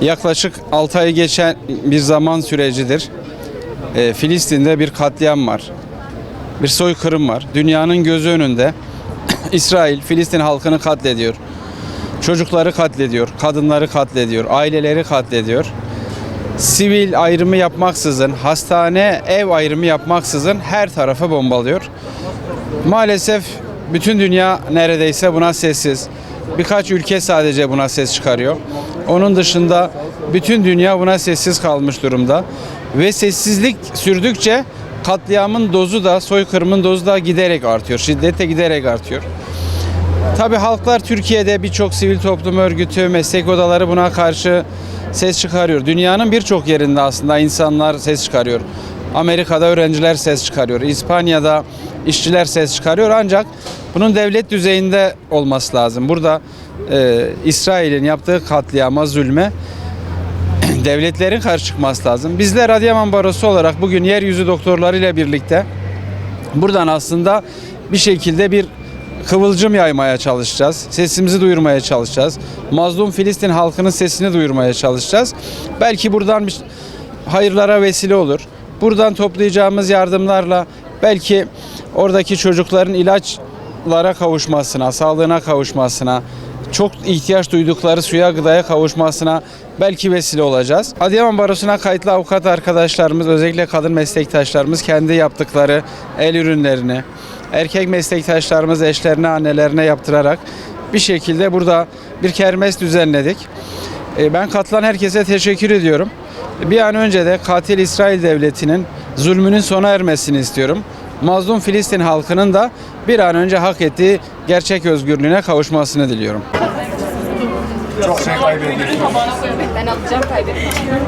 Yaklaşık 6 ay geçen bir zaman sürecidir. Ee, Filistin'de bir katliam var. Bir soykırım var. Dünyanın gözü önünde İsrail Filistin halkını katlediyor. Çocukları katlediyor, kadınları katlediyor, aileleri katlediyor. Sivil ayrımı yapmaksızın, hastane, ev ayrımı yapmaksızın her tarafı bombalıyor. Maalesef bütün dünya neredeyse buna sessiz. Birkaç ülke sadece buna ses çıkarıyor. Onun dışında bütün dünya buna sessiz kalmış durumda. Ve sessizlik sürdükçe katliamın dozu da, soykırımın dozu da giderek artıyor. Şiddet de giderek artıyor. Tabi halklar Türkiye'de birçok sivil toplum örgütü, meslek odaları buna karşı ses çıkarıyor. Dünyanın birçok yerinde aslında insanlar ses çıkarıyor. Amerika'da öğrenciler ses çıkarıyor. İspanya'da işçiler ses çıkarıyor. Ancak bunun devlet düzeyinde olması lazım. Burada e, İsrail'in yaptığı katliama, zulme devletlerin karşı çıkması lazım. Bizler Adıyaman Barosu olarak bugün yeryüzü doktorları ile birlikte buradan aslında bir şekilde bir kıvılcım yaymaya çalışacağız. Sesimizi duyurmaya çalışacağız. Mazlum Filistin halkının sesini duyurmaya çalışacağız. Belki buradan bir hayırlara vesile olur. Buradan toplayacağımız yardımlarla belki oradaki çocukların ilaçlara kavuşmasına, sağlığına kavuşmasına, çok ihtiyaç duydukları suya gıdaya kavuşmasına belki vesile olacağız. Adıyaman Barosu'na kayıtlı avukat arkadaşlarımız, özellikle kadın meslektaşlarımız kendi yaptıkları el ürünlerini, erkek meslektaşlarımız eşlerine, annelerine yaptırarak bir şekilde burada bir kermes düzenledik. E, Ben katılan herkese teşekkür ediyorum. Bir an önce de katil İsrail devletinin zulmünün sona ermesini istiyorum. Mazlum Filistin halkının da bir an önce hak ettiği gerçek özgürlüğüne kavuşmasını diliyorum. Çok şey kaybediyoruz. Ben alacağım kaybetmeyeceğim.